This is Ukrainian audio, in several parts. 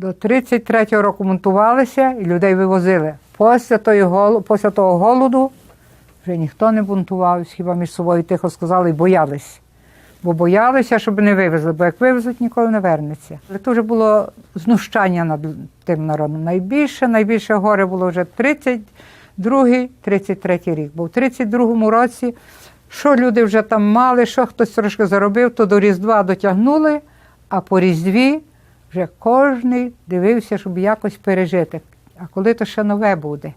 До 33-го року монтувалися і людей вивозили. Після, тої, голо- після того голоду вже ніхто не бунтувався, хіба між собою тихо сказали і боялись. Бо боялися, щоб не вивезли, бо як вивезуть, ніколи не вернеться. Але це вже було знущання над тим народом. Найбільше, найбільше горе було вже 32-й, 33-й рік. Бо в 32-му році, що люди вже там мали, що хтось трошки заробив, то до Різдва дотягнули, а по Різдві вже кожен дивився, щоб якось пережити. А коли то ще нове буде.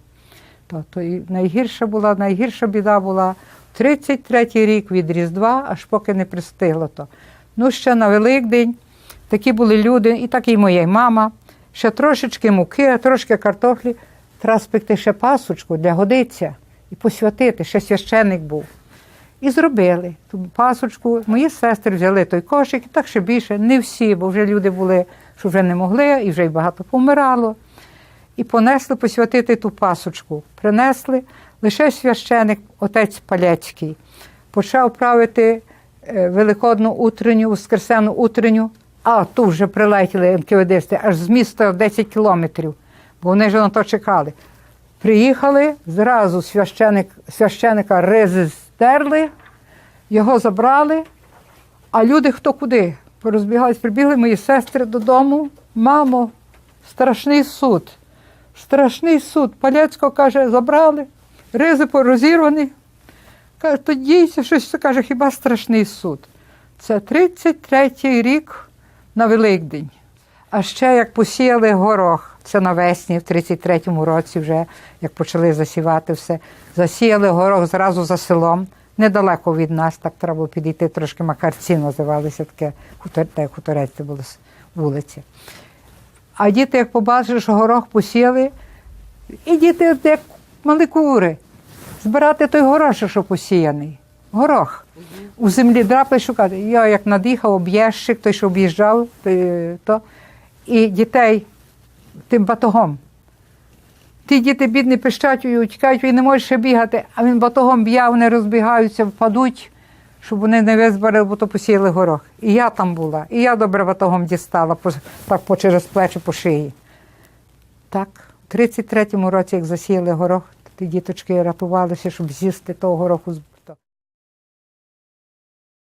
То, то і найгірша була, найгірша біда була 33-й рік від Різдва, аж поки не пристигло то. Ну, ще на Великдень такі були люди, і так і моя мама, ще трошечки муки, трошки картофлі, треба спекти ще пасочку для годиця і посвятити, ще священик був. І зробили ту пасочку. Мої сестри взяли той кошик, і так ще більше, не всі, бо вже люди були, що вже не могли, і вже й багато помирало. І понесли посвятити ту пасочку. Принесли лише священик, отець Палецький, почав правити е, великодну утренню, воскресену утренню, а тут вже прилетіли НКВДсти аж з міста 10 кілометрів, бо вони ж на то чекали. Приїхали, зразу священик, священика ризи стерли, його забрали, а люди хто куди? Порозбігались, прибігли мої сестри додому. Мамо, страшний суд. Страшний суд. Паляцького каже, забрали, ризи порозірвані. Каже, то дійсно щось каже, хіба страшний суд. Це 33-й рік на Великдень. А ще як посіяли горох, це навесні, в 33-му році вже, як почали засівати все, засіяли горох зразу за селом, недалеко від нас, так треба підійти, трошки Макарці називалися таке, хутор, те, хуторець це було вулиці. А діти, як побачили, що горох посіяли, і діти, як мали кури, збирати той горошок, що посіяний. Горох. У землі драпай шукати. Я як над'їхав об'їжджик, той, що об'їжджав, то, і дітей тим батогом. Ті діти бідні пищать і утікають, він не може ще бігати, а він батогом б'є, вони розбігаються, впадуть, щоб вони не визбирали, бо то посіяли горох. І я там була, і я добре батогом дістала, так по через плечі, по шиї. Так, в 33-му році, як засіяли горох, ті діточки рятувалися, щоб з'їсти того гороху